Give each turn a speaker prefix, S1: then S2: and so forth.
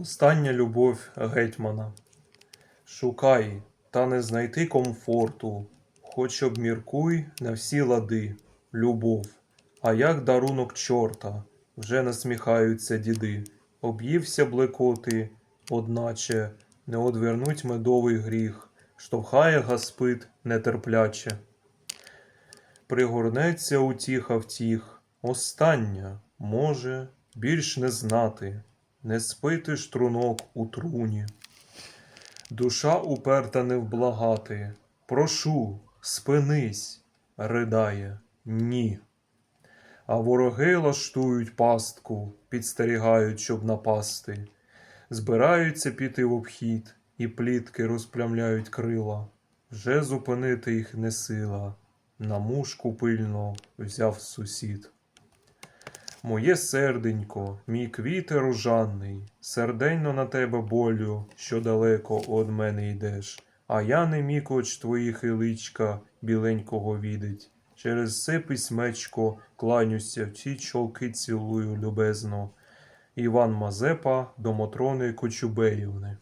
S1: Остання любов гетьмана. Шукай, та не знайти комфорту, хоч обміркуй на всі лади, любов. А як дарунок чорта, вже насміхаються діди, об'ївся блекоти, одначе не одвернуть медовий гріх, штовхає гаспит нетерпляче. Пригорнеться утіха втіх, остання, може, більш не знати, не спити штрунок у труні. Душа уперта не вблагати. Прошу, спинись, ридає, ні. А вороги лаштують пастку, підстерігають, щоб напасти. Збираються піти в обхід, і плітки розплямляють крила. Вже зупинити їх не сила. На мушку пильно взяв сусід. Моє серденько, мій квіте ружаний, серденно на тебе болю, що далеко од мене йдеш, а я не міг оч твоїх і личка біленького відить. Через це письмечко кланюся, в ці чолки цілую любезно. Іван Мазепа до Мотрони Кочубеївни.